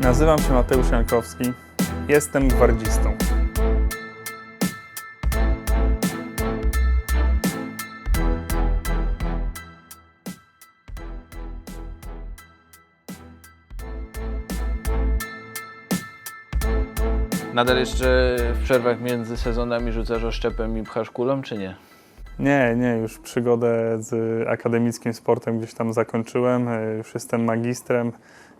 Nazywam się Mateusz Jankowski. Jestem gwardzistą. Nadal jeszcze w przerwach między sezonami rzucasz oszczepem i pchasz kulą, czy nie? Nie, nie, już przygodę z akademickim sportem gdzieś tam zakończyłem. E, Już jestem magistrem.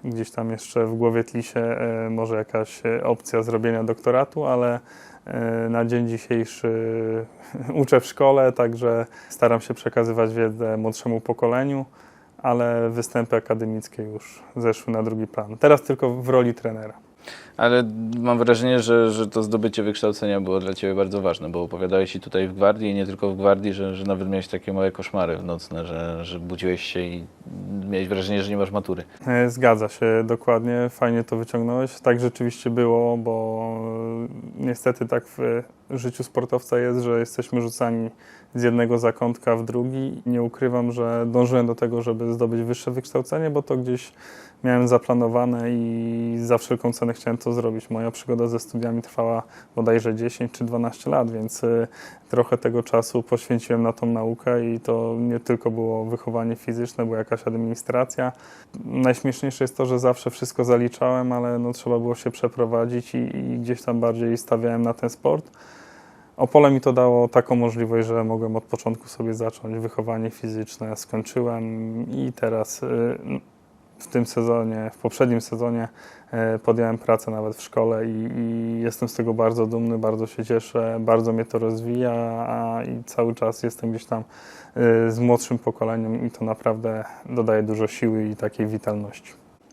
Gdzieś tam jeszcze w głowie tli się e, może jakaś e, opcja zrobienia doktoratu, ale e, na dzień dzisiejszy uczę w szkole, także staram się przekazywać wiedzę młodszemu pokoleniu, ale występy akademickie już zeszły na drugi plan. Teraz tylko w roli trenera. Ale mam wrażenie, że, że to zdobycie wykształcenia było dla Ciebie bardzo ważne, bo opowiadałeś i tutaj w gwardii, i nie tylko w gwardii, że, że nawet miałeś takie małe koszmary nocne, że, że budziłeś się i miałeś wrażenie, że nie masz matury. E, Zgadza się, dokładnie. Fajnie to wyciągnąłeś. Tak rzeczywiście było, bo niestety tak w życiu sportowca jest, że jesteśmy rzucani z jednego zakątka w drugi. Nie ukrywam, że dążyłem do tego, żeby zdobyć wyższe wykształcenie, bo to gdzieś miałem zaplanowane i za wszelką cenę chciałem to zrobić. Moja przygoda ze studiami trwała bodajże 10 czy 12 lat, więc e, trochę tego czasu poświęciłem na tą naukę i to nie tylko było wychowanie fizyczne, była jakaś administracja. Najśmieszniejsze jest to, że zawsze wszystko zaliczałem, ale no, trzeba było się przeprowadzić i, i gdzieś tam bardziej stawiałem na ten sport. Opole mi to dało taką możliwość, że mogłem od początku sobie zacząć wychowanie fizyczne. Skończyłem i teraz y, w tym sezonie, w poprzednim sezonie y, podjąłem pracę nawet w szkole i, i jestem z tego bardzo dumny, bardzo się cieszę, bardzo mnie to rozwija a, i cały czas jestem gdzieś tam y, z młodszym pokoleniem i to naprawdę dodaje dużo siły i takiej witalności.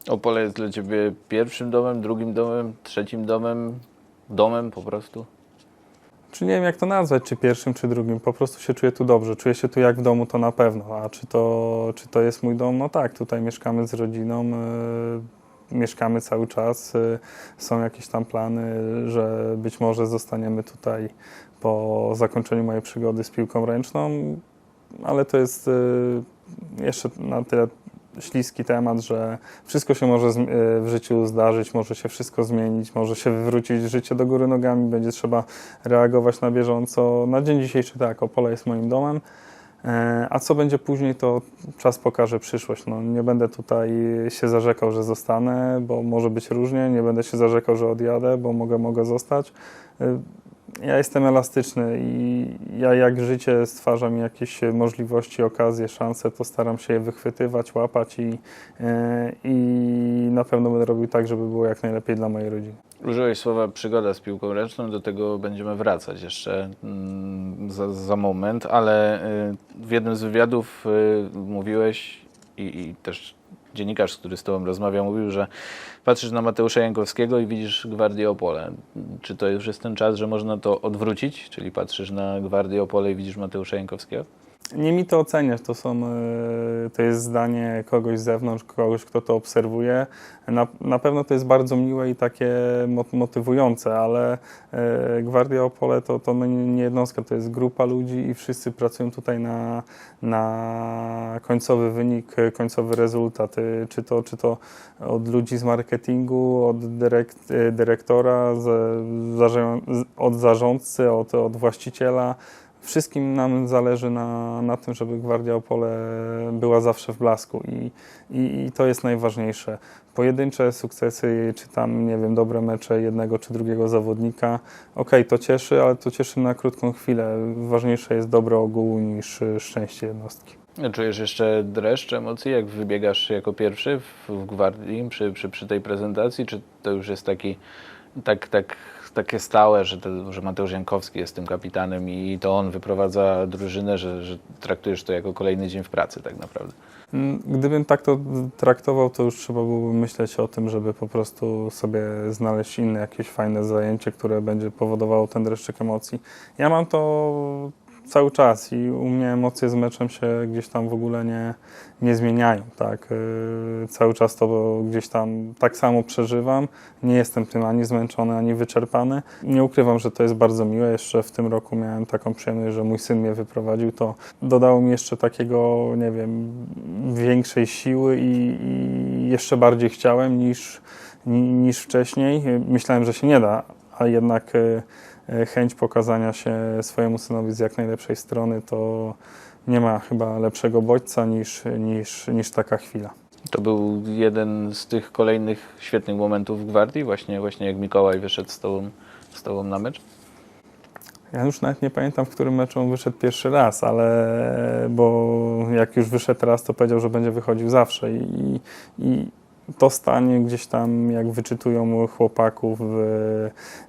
Opole jest dla Ciebie pierwszym domem, drugim domem, trzecim domem, domem po prostu? Czy nie wiem, jak to nazwać, czy pierwszym, czy drugim. Po prostu się czuję tu dobrze. Czuję się tu jak w domu, to na pewno. A czy to, czy to jest mój dom? No tak, tutaj mieszkamy z rodziną, y, mieszkamy cały czas. y, są jakieś tam plany, że być może zostaniemy tutaj po zakończeniu mojej przygody z piłką ręczną, ale to jest y, jeszcze na tyle śliski temat, że wszystko się może y, w życiu zdarzyć, może się wszystko zmienić, może się wywrócić życie do góry nogami, będzie trzeba reagować na bieżąco. Na dzień dzisiejszy tak, Opole jest moim domem. E, A co będzie później, to czas pokaże przyszłość. No, nie będę tutaj się zarzekał, że zostanę, bo może być różnie. Nie będę się zarzekał, że odjadę, bo mogę, mogę zostać. Ja jestem elastyczny i ja jak życie stwarza mi jakieś możliwości, okazje, szanse, to staram się je wychwytywać, łapać i, e, i na pewno będę robił tak, żeby było jak najlepiej dla mojej rodziny. Użyłeś słowa przygoda z piłką ręczną, do tego będziemy wracać jeszcze mm, za, za moment, ale y, w jednym z wywiadów y, mówiłeś i, i też dziennikarz, który z Tobą rozmawiał, mówił, że patrzysz na Mateusza Jankowskiego i widzisz Gwardię Opole. Czy to już jest ten czas, że można to odwrócić, czyli patrzysz na Gwardię Opole i widzisz Mateusza Jankowskiego? Nie mi to oceniać, to, są, e, to jest zdanie kogoś z zewnątrz, kogoś, kto to obserwuje. Na, na pewno to jest bardzo miłe i takie mo- motywujące, ale e, Gwardia Opole to, to nie jednostka, to jest grupa ludzi i wszyscy pracują tutaj na, na końcowy wynik, końcowy rezultat. E, Czy to, czy to od ludzi z marketingu, od dyrekt, dyrektora, z- od zarządcy, od, od właściciela. Wszystkim nam zależy na, na tym, żeby Gwardia Opole była zawsze w blasku i, i, i to jest najważniejsze. Pojedyncze sukcesy, czy tam, nie wiem, dobre mecze jednego czy drugiego zawodnika, okej, to cieszy, ale to cieszy na krótką chwilę. Ważniejsze jest dobro ogółu niż szczęście jednostki. Czujesz jeszcze dreszcz emocji, jak wybiegasz jako pierwszy w, w Gwardii przy, przy, przy tej prezentacji, czy to już jest taki, tak, tak, takie stałe, że, to, że Mateusz Jankowski jest tym kapitanem i to on wyprowadza drużynę, że, że traktujesz to jako kolejny dzień w pracy tak naprawdę? Mm, Gdybym tak to traktował, to już trzeba byłoby myśleć o tym, żeby po prostu sobie znaleźć inne jakieś fajne zajęcie, które będzie powodowało ten dreszczyk emocji. Ja mam to cały czas i u mnie emocje z meczem się gdzieś tam w ogóle nie, nie zmieniają. Tak? Yy, Cały czas to gdzieś tam tak samo przeżywam. Nie jestem tym ani zmęczony, ani wyczerpany. Nie ukrywam, że to jest bardzo miłe. Jeszcze w tym roku miałem taką przyjemność, że mój syn mnie wyprowadził. To dodało mi jeszcze takiego, nie wiem, większej siły i, i jeszcze bardziej chciałem niż, ni, niż wcześniej. Myślałem, że się nie da, a jednak e, chęć pokazania się swojemu synowi z jak najlepszej strony to nie ma chyba lepszego bodźca niż, niż, niż taka chwila. To był jeden z tych kolejnych świetnych momentów w Gwardii, właśnie, właśnie jak Mikołaj wyszedł z tobą, z tobą na mecz. Ja już nawet nie pamiętam, w którym meczu on wyszedł pierwszy raz, ale bo jak już wyszedł raz, to powiedział, że będzie wychodził zawsze i, i to stanie gdzieś tam, jak wyczytują chłopaków, e,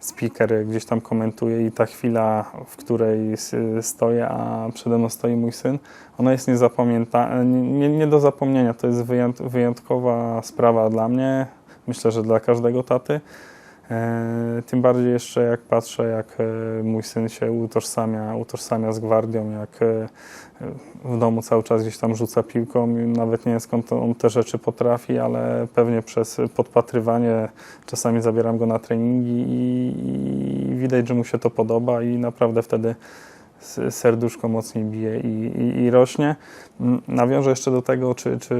speaker gdzieś tam komentuje i ta chwila, w której stoję, a przede mną stoi mój syn, ona jest niezapamięta, nie, nie do zapomnienia. To jest wyjąt, wyjątkowa sprawa dla mnie, myślę, że dla każdego taty. E, Tym bardziej jeszcze jak patrzę, jak e, mój syn się utożsamia, utożsamia z gwardią, jak e, w domu cały czas gdzieś tam rzuca piłką nawet nie wiem skąd on te rzeczy potrafi, ale pewnie przez podpatrywanie czasami zabieram go na treningi i, i widać, że mu się to podoba i naprawdę wtedy serduszko mocniej bije i, i, i rośnie. Mm, Nawiążę jeszcze do tego, czy, czy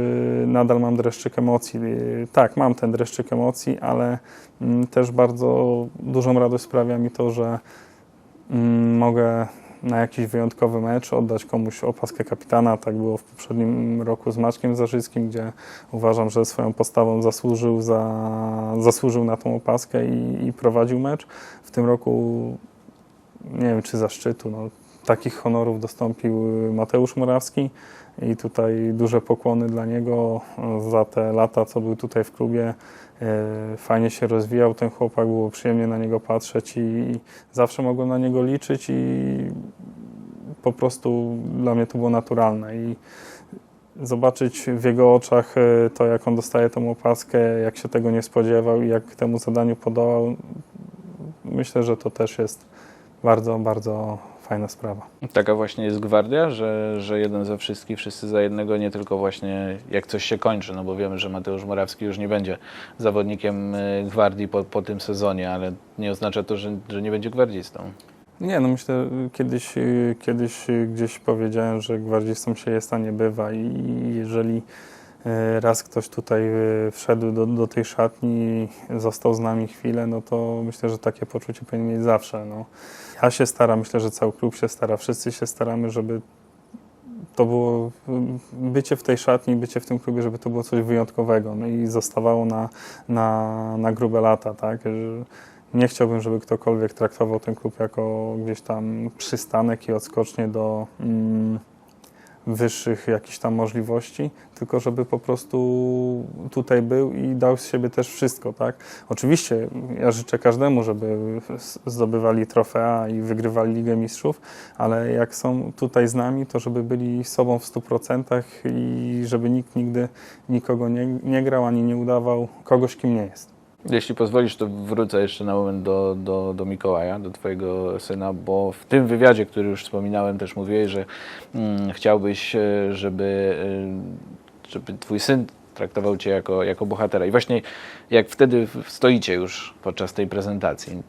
nadal mam dreszczyk emocji. Yy, Tak, mam ten dreszczyk emocji, ale mm, też bardzo dużą radość sprawia mi to, że mm, mogę na jakiś wyjątkowy mecz oddać komuś opaskę kapitana. Tak było w poprzednim roku z Maćkiem Zarzyckim, gdzie uważam, że swoją postawą zasłużył, za, zasłużył na tą opaskę i, i prowadził mecz. W tym roku nie wiem, czy zaszczytu. No, takich honorów dostąpił Mateusz Morawski i tutaj duże pokłony dla niego za te lata, co był tutaj w klubie. E, Fajnie się rozwijał ten chłopak, było przyjemnie na niego patrzeć i zawsze mogłem na niego liczyć i po prostu dla mnie to było naturalne i zobaczyć w jego oczach e, to, jak on dostaje tą opaskę, jak się tego nie spodziewał i jak temu zadaniu podołał, myślę, że to też jest bardzo, bardzo fajna sprawa. Taka właśnie jest Gwardia, że, że jeden za wszystkich, wszyscy za jednego, nie tylko właśnie jak coś się kończy, no bo wiemy, że Mateusz Morawski już nie będzie zawodnikiem y, Gwardii po, po tym sezonie, ale nie oznacza to, że, że nie będzie gwardzistą. Nie, no myślę, kiedyś, kiedyś gdzieś powiedziałem, że gwardzistą się jest, a nie bywa i jeżeli raz ktoś tutaj y, wszedł do, do tej szatni i został z nami chwilę, no to myślę, że takie poczucie powinien mieć zawsze. No. Ja się staram, myślę, że cały klub się stara, wszyscy się staramy, żeby to było bycie w tej szatni, bycie w tym klubie, żeby to było coś wyjątkowego no i zostawało na, na, na grube lata, tak? Nie chciałbym, żeby ktokolwiek traktował ten klub jako gdzieś tam przystanek i odskocznie do mm, wyższych jakichś tam możliwości, tylko żeby po prostu tutaj był i dał z siebie też wszystko, tak? Oczywiście ja życzę każdemu, żeby zdobywali trofea i wygrywali Ligę Mistrzów, ale jak są tutaj z nami, to żeby byli sobą w 100% i żeby nikt nigdy nikogo nie, nie grał ani nie udawał kogoś, kim nie jest. Jeśli pozwolisz, to wrócę jeszcze na moment do, do, do Mikołaja, do Twojego syna, bo w tym wywiadzie, który już wspominałem, też mówiłeś, że mm, chciałbyś, e, żeby, e, żeby Twój syn traktował Cię jako, jako bohatera. I właśnie jak wtedy stoicie już podczas tej prezentacji,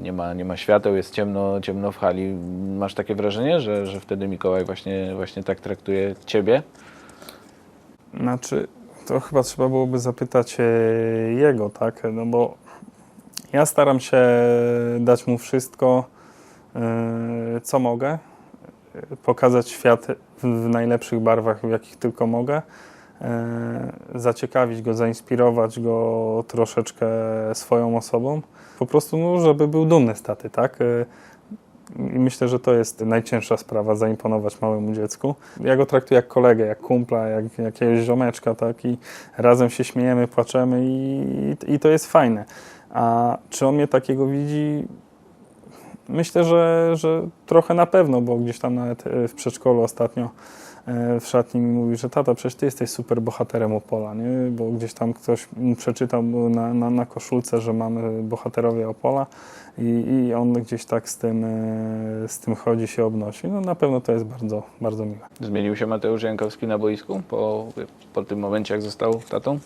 nie ma, nie ma świateł, jest ciemno, ciemno w hali, masz takie wrażenie, że, że wtedy Mikołaj właśnie, właśnie tak traktuje Ciebie? Znaczy, to chyba trzeba byłoby zapytać e, jego, tak? No bo ja staram się dać mu wszystko, e, co mogę, pokazać świat w, w najlepszych barwach, w jakich tylko mogę, e, zaciekawić go, zainspirować go troszeczkę swoją osobą. Po prostu, no, żeby był dumny z taty, tak? I myślę, że to jest najcięższa sprawa, zaimponować małemu dziecku. Ja go traktuję jak kolegę, jak kumpla, jak jakiegoś ziomeczka, tak? I razem się śmiejemy, płaczemy i, i to jest fajne. A czy on mnie takiego widzi? Myślę, że, że trochę na pewno, bo gdzieś tam nawet e, w przedszkolu ostatnio w szatni mi mówi, że tata, przecież ty jesteś super bohaterem Opola, nie? Bo gdzieś tam ktoś przeczytał na, na, na koszulce, że mamy bohaterowie Opola i, i on gdzieś tak z tym, e, z tym chodzi, się obnosi. No na pewno to jest bardzo, bardzo miłe. Zmienił się Mateusz Jankowski na boisku po, po tym momencie, jak został tatą?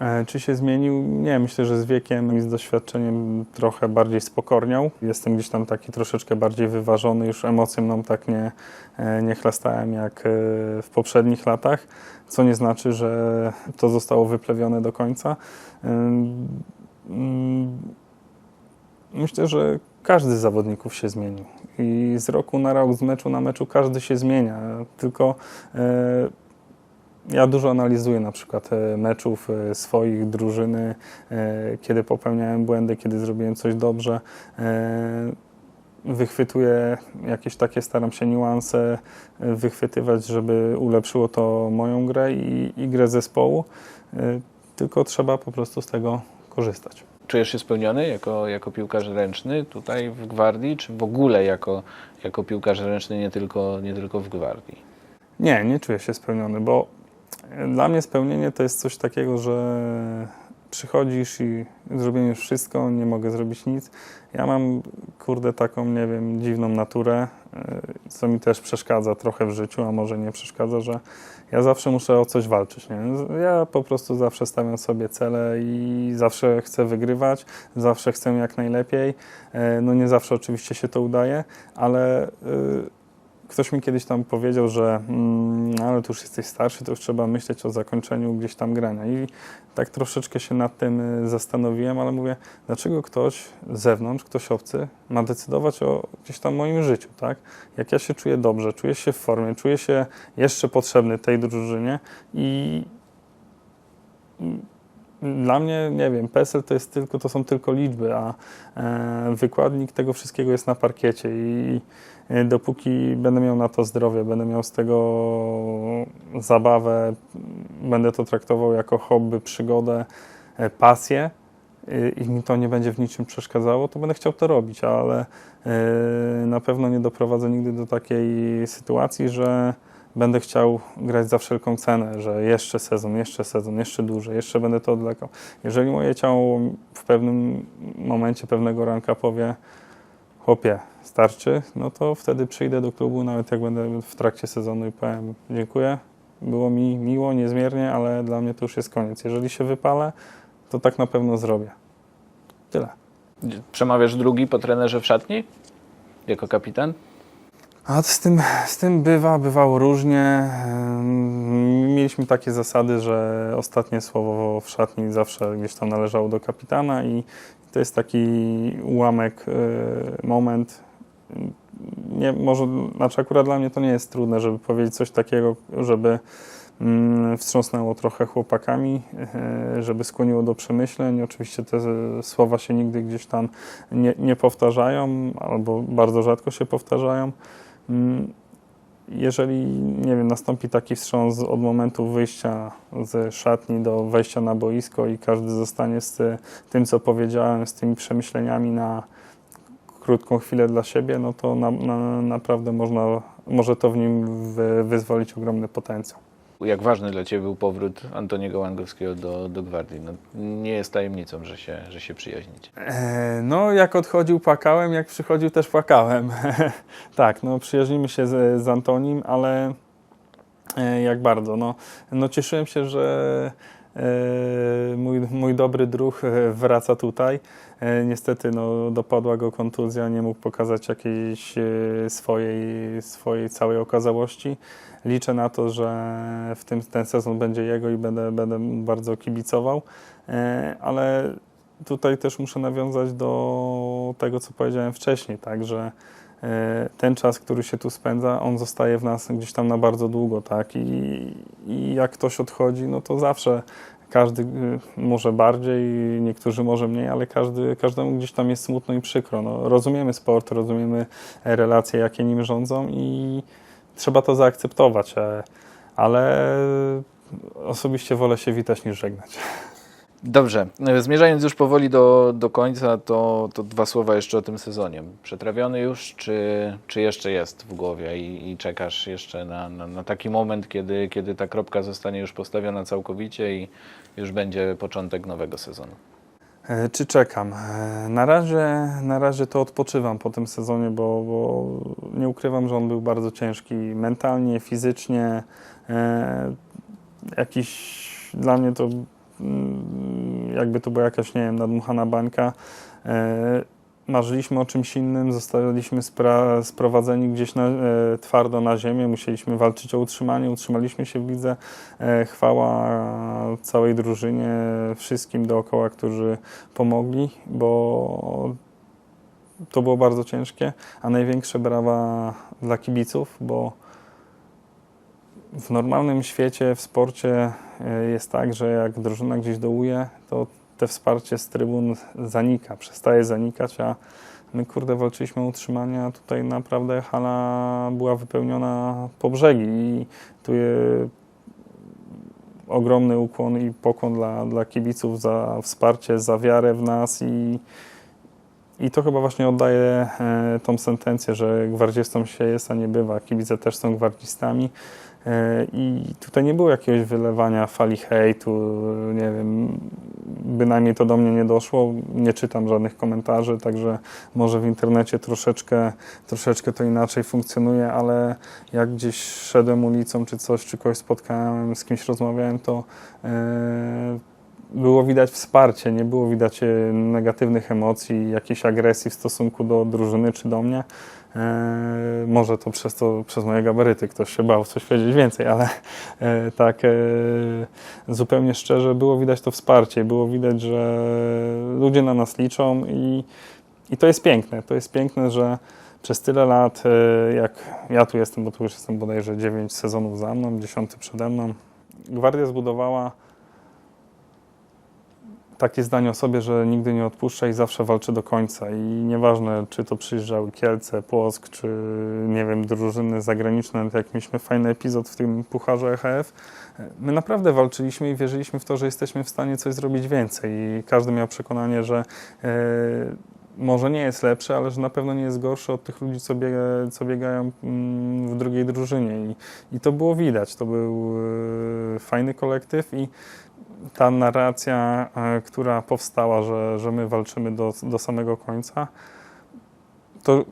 E, Czy się zmienił? Nie, myślę, że z wiekiem i z doświadczeniem trochę bardziej spokorniał. Jestem gdzieś tam taki troszeczkę bardziej wyważony, już emocje mną tak nie, e, nie chlastałem jak e, w poprzednich latach, co nie znaczy, że to zostało wyplewione do końca. Mm, Myślę, że każdy z zawodników się zmienił i z roku na rok, z meczu na meczu każdy się zmienia, tylko ja dużo analizuję na przykład e, meczów e, swoich, drużyny, e, kiedy popełniałem błędy, kiedy zrobiłem coś dobrze. Wychwytuję jakieś takie, staram się niuanse wychwytywać, żeby ulepszyło to moją grę i, i grę zespołu. Tylko trzeba po prostu z tego korzystać. Czujesz się spełniony jako, jako piłkarz ręczny tutaj w Gwardii, czy w ogóle jako, jako piłkarz ręczny nie tylko, nie tylko w Gwardii? Nie, nie czuję się spełniony, bo dla mnie spełnienie to jest coś takiego, że przychodzisz i zrobiłem już wszystko, nie mogę zrobić nic. Ja mam, kurde, taką, nie wiem, dziwną naturę, y, co mi też przeszkadza trochę w życiu, a może nie przeszkadza, że ja zawsze muszę o coś walczyć. Nie? Ja po prostu zawsze stawiam sobie cele i zawsze chcę wygrywać, zawsze chcę jak najlepiej. Y, No nie zawsze oczywiście się to udaje, ale y, Ktoś mi kiedyś tam powiedział, że mm, ale tu już jesteś starszy, to już trzeba myśleć o zakończeniu gdzieś tam grania. I tak troszeczkę się nad tym y, zastanowiłem, ale mówię, dlaczego ktoś z zewnątrz, ktoś obcy ma decydować o gdzieś tam moim życiu, tak? Jak ja się czuję dobrze, czuję się w formie, czuję się jeszcze potrzebny tej drużynie i i dla mnie, nie wiem, PESEL to, jest tylko, to są tylko liczby, a e, wykładnik tego wszystkiego jest na parkiecie i e, dopóki będę miał na to zdrowie, będę miał z tego zabawę, będę to traktował jako hobby, przygodę, e, pasję i mi to nie będzie w niczym przeszkadzało, to będę chciał to robić, ale na pewno nie doprowadzę nigdy do takiej sytuacji, że będę chciał grać za wszelką cenę, że jeszcze sezon, jeszcze sezon, jeszcze dłużej, jeszcze będę to odlekał. Jeżeli moje ciało w pewnym momencie, pewnego ranka powie, chłopie, starczy, no to wtedy przyjdę do klubu, nawet jak będę w trakcie sezonu i powiem dziękuję, było mi miło, niezmiernie, ale dla mnie to już jest koniec. Jeżeli się wypalę, to tak na pewno zrobię. Tyle. Przemawiasz drugi po trenerze w szatni? Jako kapitan? A z tym, z tym bywa, bywało różnie. Mieliśmy takie zasady, że ostatnie słowo w szatni zawsze gdzieś tam należało do kapitana i to jest taki ułamek, y, moment. Nie, może, znaczy akurat dla mnie to nie jest trudne, żeby powiedzieć coś takiego, żeby mm, wstrząsnęło trochę chłopakami, y, żeby skłoniło do przemyśleń. Oczywiście te słowa się nigdy gdzieś tam nie, nie powtarzają, albo bardzo rzadko się powtarzają. Mm, Jeżeli, nie wiem, nastąpi taki wstrząs od momentu wyjścia z szatni do wejścia na boisko i każdy zostanie z tym, co powiedziałem, z tymi przemyśleniami na krótką chwilę dla siebie, no to na, na, naprawdę można, może to w nim wy, wyzwolić ogromny potencjał. Jak ważny dla Ciebie był powrót Antoniego Łangowskiego do, do Gwardii? No, nie jest tajemnicą, że się, że się przyjaźnicie. E, No, jak odchodził, płakałem, jak przychodził, też płakałem. tak, no, przyjaźnimy się z, z Antonim, ale e, jak bardzo. No, no cieszyłem się, że e, mój, mój dobry druh e, wraca tutaj. E, Niestety no, dopadła go kontuzja, nie mógł pokazać jakiejś e, swojej, swojej całej okazałości. Liczę na to, że w tym ten sezon będzie jego i będę, będę bardzo kibicował, E, ale tutaj też muszę nawiązać do tego, co powiedziałem wcześniej, tak, że ten czas, który się tu spędza, on zostaje w nas gdzieś tam na bardzo długo, tak, i, i jak ktoś odchodzi, no to zawsze każdy y, może bardziej, niektórzy może mniej, ale każdy, każdemu gdzieś tam jest smutno i przykro. No, rozumiemy sport, rozumiemy relacje, jakie nim rządzą i trzeba to zaakceptować, e, ale osobiście wolę się witać niż żegnać. Dobrze, e, zmierzając już powoli do, do końca, to, to dwa słowa jeszcze o tym sezonie. Przetrawiony już, czy, czy jeszcze jest w głowie i, i czekasz jeszcze na, na, na taki moment, kiedy, kiedy ta kropka zostanie już postawiona całkowicie i już będzie początek nowego sezonu? E, Czy czekam? E, Na razie, na razie to odpoczywam po tym sezonie, bo, bo nie ukrywam, że on był bardzo ciężki mentalnie, fizycznie. E, jakiś dla mnie to jakby to była jakaś, nie wiem, nadmuchana bańka. E, Marzyliśmy o czymś innym, zostaliśmy sprowadzeni gdzieś na, e, twardo na ziemię, musieliśmy walczyć o utrzymanie, utrzymaliśmy się w lidze. E, chwała całej drużynie, wszystkim dookoła, którzy pomogli, bo to było bardzo ciężkie, a największe brawa dla kibiców, bo w normalnym świecie, w sporcie e, jest tak, że jak drużyna gdzieś dołuje, to te wsparcie z trybun zanika, przestaje zanikać, a my kurde walczyliśmy o utrzymanie, a tutaj naprawdę hala była wypełniona po brzegi i tu je ogromny ukłon i pokłon dla, dla kibiców za wsparcie, za wiarę w nas i, i to chyba właśnie oddaje e, tą sentencję, że gwardzistą się jest, a nie bywa. Kibice też są gwardzistami. E, I tutaj nie było jakiegoś wylewania fali hejtu, nie wiem, bynajmniej to do mnie nie doszło. Nie czytam żadnych komentarzy, także może w internecie troszeczkę, troszeczkę to inaczej funkcjonuje, ale jak gdzieś szedłem ulicą czy coś, czy kogoś spotkałem, z kimś rozmawiałem, to e, było widać wsparcie, nie było widać e, negatywnych emocji, jakiejś agresji w stosunku do drużyny czy do mnie. E, może to przez, to przez moje gabaryty ktoś się bał coś powiedzieć więcej, ale e, tak e, zupełnie szczerze było widać to wsparcie, było widać, że ludzie na nas liczą i, i to jest piękne. To jest piękne, że przez tyle lat, e, jak ja tu jestem, bo tu już jestem bodajże 9 sezonów za mną, 10 przede mną, Gwardia zbudowała takie zdanie o sobie, że nigdy nie odpuszcza i zawsze walczy do końca. I nieważne, czy to przyjeżdżały Kielce, Płock, czy nie wiem, drużyny zagraniczne, jak mieliśmy fajny epizod w tym Pucharze EHF, my naprawdę walczyliśmy i wierzyliśmy w to, że jesteśmy w stanie coś zrobić więcej. I każdy miał przekonanie, że e, może nie jest lepszy, ale że na pewno nie jest gorszy od tych ludzi, co, biega, co biegają mm, w drugiej drużynie. I, I to było widać. To był e, fajny kolektyw i ta narracja, e, która powstała, że, że my walczymy do, do samego końca, to,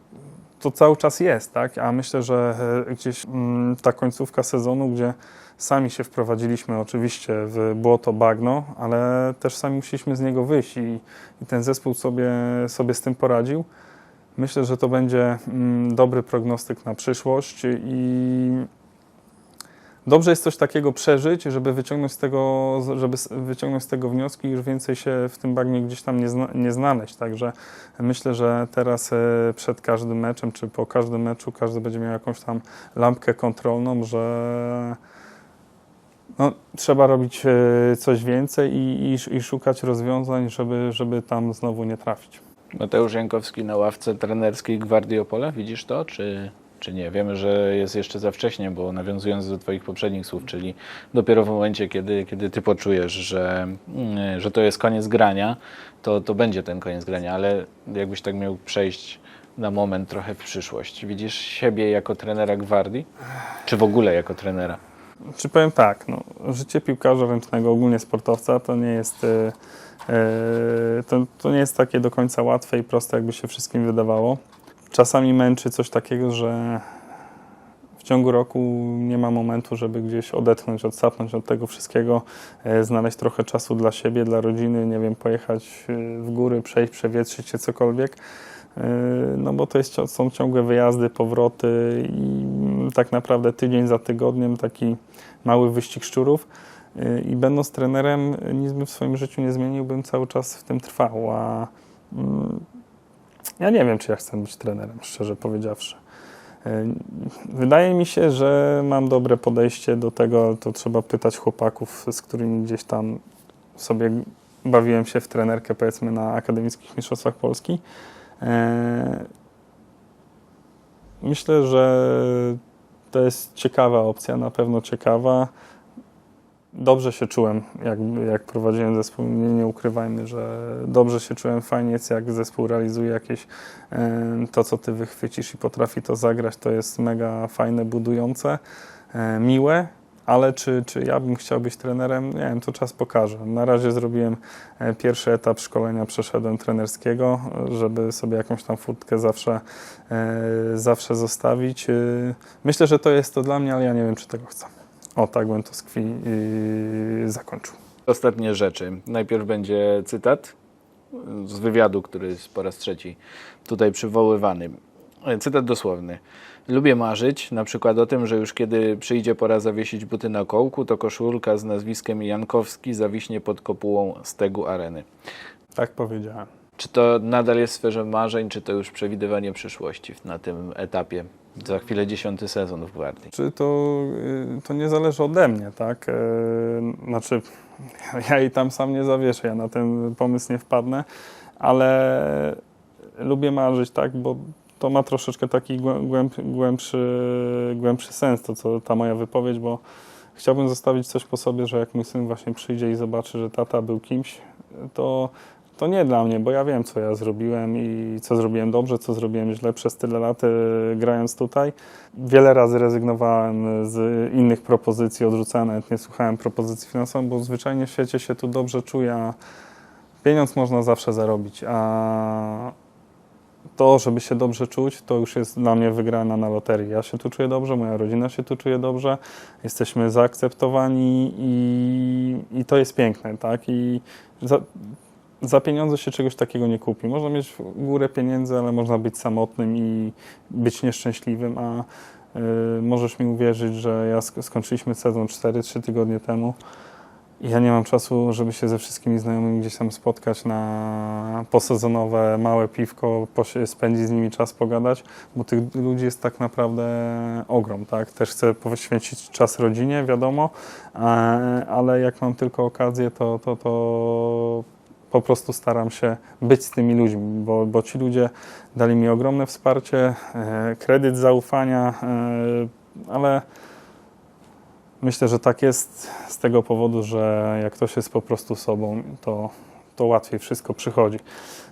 to cały czas jest, tak? A myślę, że e, gdzieś mm, ta końcówka sezonu, gdzie sami się wprowadziliśmy oczywiście w błoto bagno, ale też sami musieliśmy z niego wyjść i, i ten zespół sobie, sobie z tym poradził. Myślę, że to będzie mm, dobry prognostyk na przyszłość i dobrze jest coś takiego przeżyć, żeby wyciągnąć z tego, żeby wyciągnąć z tego wnioski i już więcej się w tym bagnie gdzieś tam nie, zna, nie znaleźć. Także myślę, że teraz e, przed każdym meczem, czy po każdym meczu, każdy będzie miał jakąś tam lampkę kontrolną, że no, trzeba robić e, coś więcej i, i, i szukać rozwiązań, żeby, żeby tam znowu nie trafić. Mateusz Jankowski na ławce trenerskiej Gwardii Opole, widzisz to, czy, czy nie? Wiemy, że jest jeszcze za wcześnie, bo nawiązując do Twoich poprzednich słów, czyli dopiero w momencie, kiedy, kiedy Ty poczujesz, że, mm, że to jest koniec grania, to, to będzie ten koniec grania, ale jakbyś tak miał przejść na moment trochę w przyszłość. Widzisz siebie jako trenera Gwardii? Czy w ogóle jako trenera? Czy powiem tak, no, życie piłkarza ręcznego, ogólnie sportowca, to nie jest, e, e, to, to nie jest takie do końca łatwe i proste, jakby się wszystkim wydawało. Czasami męczy coś takiego, że w ciągu roku nie ma momentu, żeby gdzieś odetchnąć, odsapnąć od tego wszystkiego, e, znaleźć trochę czasu dla siebie, dla rodziny, nie wiem, pojechać e, w góry, przejść, przewietrzyć się, cokolwiek. E, No bo to jest, są ciągłe wyjazdy, powroty i tak naprawdę tydzień za tygodniem taki mały wyścig szczurów. I będąc trenerem, nic bym w swoim życiu nie zmienił, bym cały czas w tym trwał. A mm, ja nie wiem, czy ja chcę być trenerem, szczerze powiedziawszy. E, Wydaje mi się, że mam dobre podejście do tego, ale to trzeba pytać chłopaków, z którymi gdzieś tam sobie bawiłem się w trenerkę, powiedzmy, na akademickich mistrzostwach Polski. E, Myślę, że to jest ciekawa opcja, na pewno ciekawa. Dobrze się czułem, jak, jak prowadziłem zespół. Nie, nie ukrywajmy, że dobrze się czułem. Fajnie jest, jak zespół realizuje jakieś e, to, co ty wychwycisz i potrafi to zagrać. To jest mega fajne, budujące, e, miłe. Ale czy, czy ja bym chciał być trenerem? Nie wiem, to czas pokaże. Na razie zrobiłem e, pierwszy etap szkolenia, przeszedłem trenerskiego, żeby sobie jakąś tam furtkę zawsze, zawsze zostawić. Myślę, że to jest to dla mnie, ale ja nie wiem, czy tego chcę. O, tak bym to z kwi yy, zakończył. Ostatnie rzeczy. Najpierw będzie cytat z wywiadu, który jest po raz trzeci tutaj przywoływany. Cytat dosłowny. Lubię marzyć, na przykład o tym, że już kiedy przyjdzie pora zawiesić buty na kołku, to koszulka z nazwiskiem Jankowski zawiśnie pod kopułą stegu areny. Tak powiedziałem. Czy to nadal jest w sferze marzeń, czy to już przewidywanie przyszłości na tym etapie? Za chwilę dziesiąty sezon w Gwardii. Czy to, y, to nie zależy ode mnie, tak? E, Znaczy, ja i tam sam nie zawieszę, ja na ten pomysł nie wpadnę, ale lubię marzyć, tak? Bo to ma troszeczkę taki głę- głęb, głębszy, głębszy sens, to co ta moja wypowiedź, bo chciałbym zostawić coś po sobie, że jak mój syn właśnie przyjdzie i zobaczy, że tata był kimś, to, to nie dla mnie, bo ja wiem, co ja zrobiłem i co zrobiłem dobrze, co zrobiłem źle przez tyle lat e, grając tutaj. Wiele razy rezygnowałem z innych propozycji, odrzucałem, nawet nie słuchałem propozycji finansowych, bo zwyczajnie w świecie się tu dobrze czuję, pieniądz można zawsze zarobić, a to, żeby się dobrze czuć, to już jest dla mnie wygrana na loterii. Ja się tu czuję dobrze, moja rodzina się tu czuje dobrze, jesteśmy zaakceptowani i, i to jest piękne, tak? I za, za pieniądze się czegoś takiego nie kupi. Można mieć górę pieniędzy, ale można być samotnym i być nieszczęśliwym, a y, możesz mi uwierzyć, że ja sk- skończyliśmy sezon 4-3 tygodnie temu ja nie mam czasu, żeby się ze wszystkimi znajomymi gdzieś tam spotkać na posezonowe małe piwko, spędzić z nimi czas, pogadać, bo tych ludzi jest tak naprawdę ogrom, tak? Też chcę poświęcić czas rodzinie, wiadomo, ale jak mam tylko okazję, to, to, to po prostu staram się być z tymi ludźmi, bo, bo ci ludzie dali mi ogromne wsparcie, e, kredyt zaufania, e, ale myślę, że tak jest z tego powodu, że jak ktoś jest po prostu sobą, to, to łatwiej wszystko przychodzi.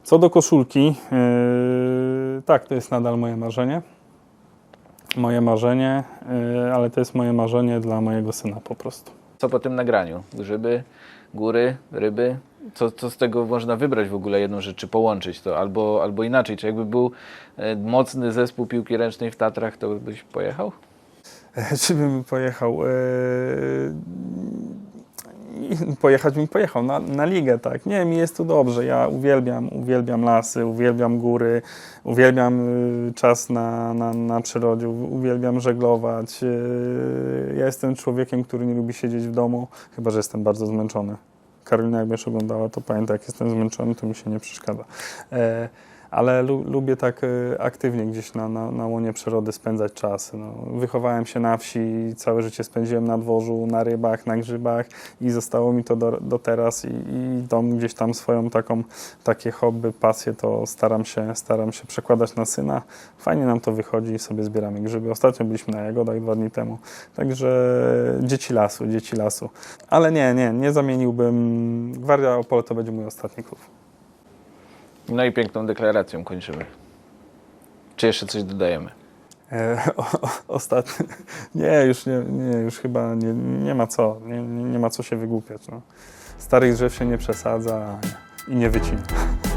Co do koszulki, e, tak, to jest nadal moje marzenie. Moje marzenie, ale to jest moje marzenie dla mojego syna po prostu. Co po tym nagraniu? Grzyby, góry, ryby? Co, co z tego można wybrać w ogóle jedną rzecz, czy połączyć to, albo, albo inaczej? Czy jakby był e, mocny zespół piłki ręcznej w Tatrach, to byś pojechał? Czy bym pojechał? Eee, Pojechać bym pojechał na, na ligę, tak. Nie, mi jest tu dobrze. Ja uwielbiam, uwielbiam lasy, uwielbiam góry, uwielbiam y, czas na, na, na przyrodzie, uwielbiam żeglować. Yy, Ja jestem człowiekiem, który nie lubi siedzieć w domu, chyba że jestem bardzo zmęczony. Karolina, jak oglądała, to pamiętaj, jak jestem zmęczony, to mi się nie przeszkadza. E, ale lu, lubię tak e, aktywnie gdzieś na, na, na łonie przyrody spędzać czas. No, wychowałem się na wsi, całe życie spędziłem na dworzu, na rybach, na grzybach i zostało mi to do, do teraz i, i tą gdzieś tam swoją taką, takie hobby, pasję to staram się, staram się przekładać na syna. Fajnie nam to wychodzi sobie zbieramy grzyby. Ostatnio byliśmy na jagodach dwa dni temu, także dzieci lasu, dzieci lasu. Ale nie, nie, nie zamieniłbym. Gwardia Opole to będzie mój ostatni klub. No i piękną deklaracją kończymy. Czy jeszcze coś dodajemy? E, o, o, ostatni. Nie, już nie, nie już chyba nie, nie ma co. Nie, nie ma co się wygłupiać. No. Starych drzew się nie przesadza i nie wycina.